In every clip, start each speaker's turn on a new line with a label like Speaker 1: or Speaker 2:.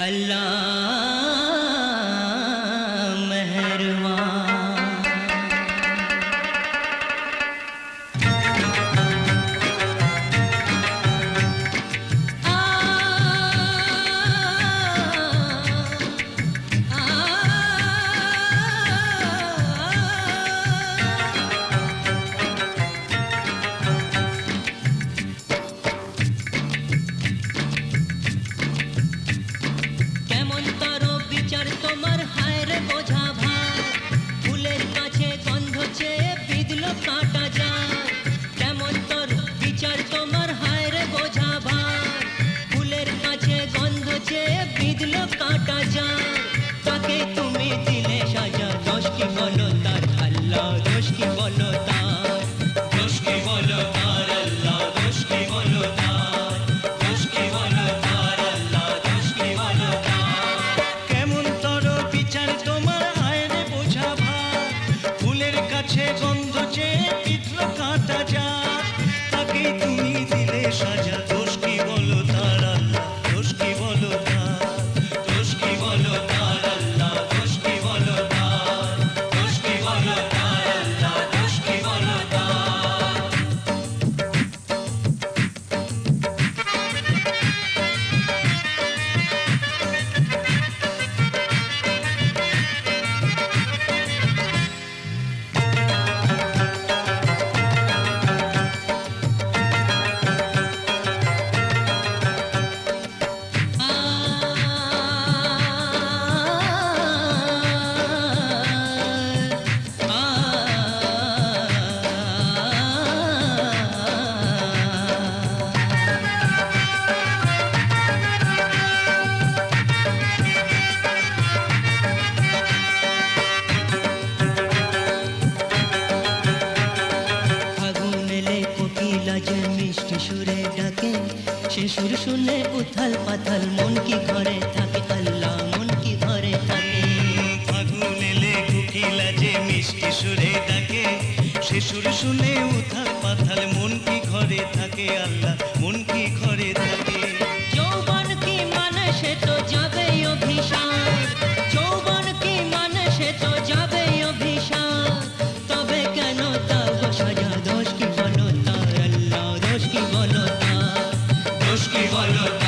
Speaker 1: اللہ কাটা যায় উথাল পাথাল, মন কি ঘরে থাকে আল্লাহ, মন কি ঘরে থাকে।
Speaker 2: ফাগুন এলে কুকিলা যে মিষ্টি সুরে ডাকে, সে সুর শুনে উথাল পাথাল, মন কি ঘরে থাকে আল্লাহ, মন কি ঘরে থাকে।
Speaker 1: aşkı bayrak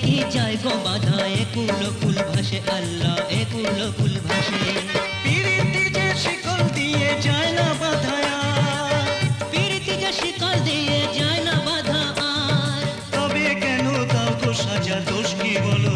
Speaker 1: কি যায় গো বাধা একুল ভাসে আল্লাহ একুল ভাসে।
Speaker 2: যে শিকল দিয়ে যায় না বাধা
Speaker 1: পিরিতি যে শিকল দিয়ে যায় না বাধা
Speaker 2: তবে কেন তাও তো সাজা দোষ কি বলো?